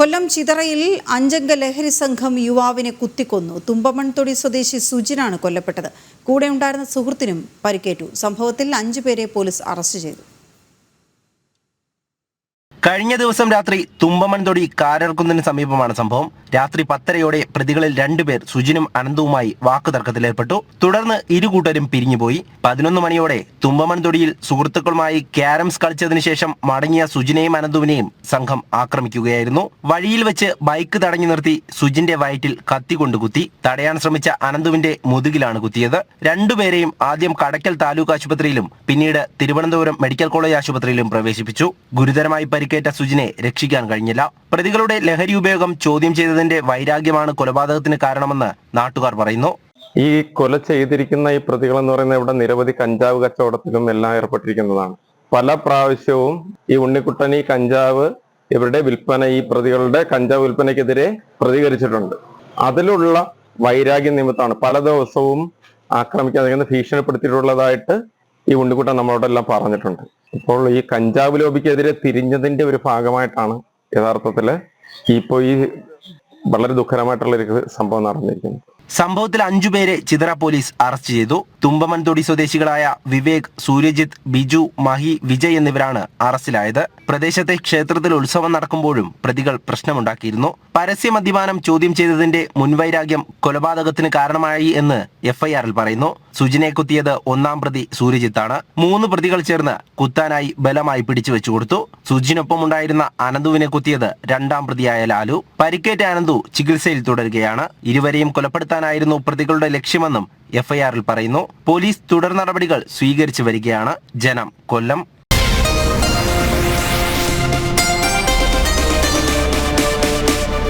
കൊല്ലം ചിതറയിൽ അഞ്ചംഗ ലഹരി സംഘം യുവാവിനെ കുത്തിക്കൊന്നു. തുമ്പമൺതൊടി സ്വദേശി സുജിനാണ് കൊല്ലപ്പെട്ടത്. കൂടെ ഉണ്ടായിരുന്ന സുഹൃത്തിനും പരിക്കേറ്റു. സംഭവത്തിൽ അഞ്ചുപേരെ പോലീസ് അറസ്റ്റ് ചെയ്തു. കഴിഞ്ഞ ദിവസം രാത്രി തുമ്പമൺതൊടി കാരർക്കുന്നതിന് സമീപമാണ് സംഭവം. രാത്രി പത്തരയോടെ പ്രതികളിൽ രണ്ടുപേർ സുജിനും അനന്തവുമായി വാക്കുതർക്കത്തിലേർപ്പെട്ടു തുടർന്ന് ഇരുകൂട്ടരും പിരിഞ്ഞുപോയി. പതിനൊന്ന് മണിയോടെ തുമ്പമൺതൊടിയിൽ സുഹൃത്തുക്കളുമായി ക്യാരംസ് കളിച്ചതിനു ശേഷം മടങ്ങിയ സുജിനെയും അനന്തുവിനെയും സംഘം ആക്രമിക്കുകയായിരുന്നു. വഴിയിൽ വെച്ച് ബൈക്ക് തടഞ്ഞു നിർത്തി സുജിന്റെ വയറ്റിൽ കത്തി കൊണ്ട് കുത്തി തടയാൻ ശ്രമിച്ച അനന്തുവിന്റെ മുതുകിലാണ് കുത്തിയത്. രണ്ടുപേരെയും ആദ്യം കടയ്ക്കൽ താലൂക്ക് ആശുപത്രിയിലും പിന്നീട് തിരുവനന്തപുരം മെഡിക്കൽ കോളേജ് ആശുപത്രിയിലും പ്രവേശിപ്പിച്ചു. ഗുരുതരമായി പരിക്കേറ്റ സുജിനെ രക്ഷിക്കാൻ കഴിഞ്ഞില്ല. പ്രതികളുടെ ലഹരി ഉപയോഗം ചോദ്യം ചെയ്തതിന്റെ വൈരാഗ്യമാണ് കൊലപാതകത്തിന് കാരണമെന്ന് നാട്ടുകാർ പറയുന്നു. ഈ കൊല ചെയ്തിരിക്കുന്ന ഈ പ്രതികൾ എന്ന് പറയുന്നത് ഇവിടെ നിരവധി കഞ്ചാവ് കച്ചവടത്തിലും എല്ലാം ഏർപ്പെട്ടിരിക്കുന്നതാണ്. പല പ്രാവശ്യവും ഈ ഉണ്ണിക്കുട്ടൻ ഈ കഞ്ചാവ് ഇവരുടെ വിൽപ്പന ഈ പ്രതികളുടെ കഞ്ചാവ് വിൽപ്പനയ്ക്കെതിരെ പ്രതികരിച്ചിട്ടുണ്ട്. അതിലുള്ള വൈരാഗ്യ നിമിത്തമാണ് പല ദിവസവും ആക്രമിക്കാൻ ഭീഷണിപ്പെടുത്തിയിട്ടുള്ളതായിട്ട് ഈ ഉണ്ണിക്കുട്ടൻ നമ്മളോടെല്ലാം പറഞ്ഞിട്ടുണ്ട്. ഇപ്പോൾ ഈ കഞ്ചാവ് ലോബിക്കെതിരെ തിരിഞ്ഞതിന്റെ ഒരു ഭാഗമായിട്ടാണ് യഥാർത്ഥത്തിൽ ഇപ്പോ ഈ വളരെ ദുഃഖകരമായിട്ടുള്ള ഒരു സംഭവം നടന്നിരിക്കുന്നത് സംഭവത്തിൽ അഞ്ചുപേരെ ചിതറ പോലീസ് അറസ്റ്റ് ചെയ്തു. തുമ്പമൺതൊടി സ്വദേശികളായ വിവേക് സൂര്യജിത്ത് ബിജു മഹി വിജയ് എന്നിവരാണ് അറസ്റ്റിലായത്. പ്രദേശത്തെ ക്ഷേത്രത്തിൽ ഉത്സവം നടക്കുമ്പോഴും പ്രതികൾ പ്രശ്നമുണ്ടാക്കിയിരുന്നു. പരസ്യ മദ്യപാനം ചോദ്യം ചെയ്തതിന്റെ മുൻവൈരാഗ്യം കൊലപാതകത്തിന് കാരണമായി എന്ന് എഫ്ഐആറിൽ പറയുന്നു. സുജിനെ കുത്തിയത് ഒന്നാം പ്രതി സൂര്യജിത്താണ്. മൂന്ന് പ്രതികൾ ചേർന്ന് കുത്താനായി ബലമായി പിടിച്ചു വെച്ചു കൊടുത്തു. സുജിനൊപ്പം ഉണ്ടായിരുന്ന അനന്തുവിനെ കുത്തിയത് രണ്ടാം പ്രതിയായ ലാലു. പരിക്കേറ്റ അനന്തു ചികിത്സയിൽ തുടരുകയാണ്. ഇരുവരെയും കൊലപ്പെടുത്താനായിരുന്നു പ്രതികളുടെ ലക്ഷ്യമെന്നും എഫ്ഐആറിൽ പറയുന്നു. പോലീസ് തുടർ നടപടികൾ സ്വീകരിച്ചു വരികയാണ്. ജനം കൊല്ലം.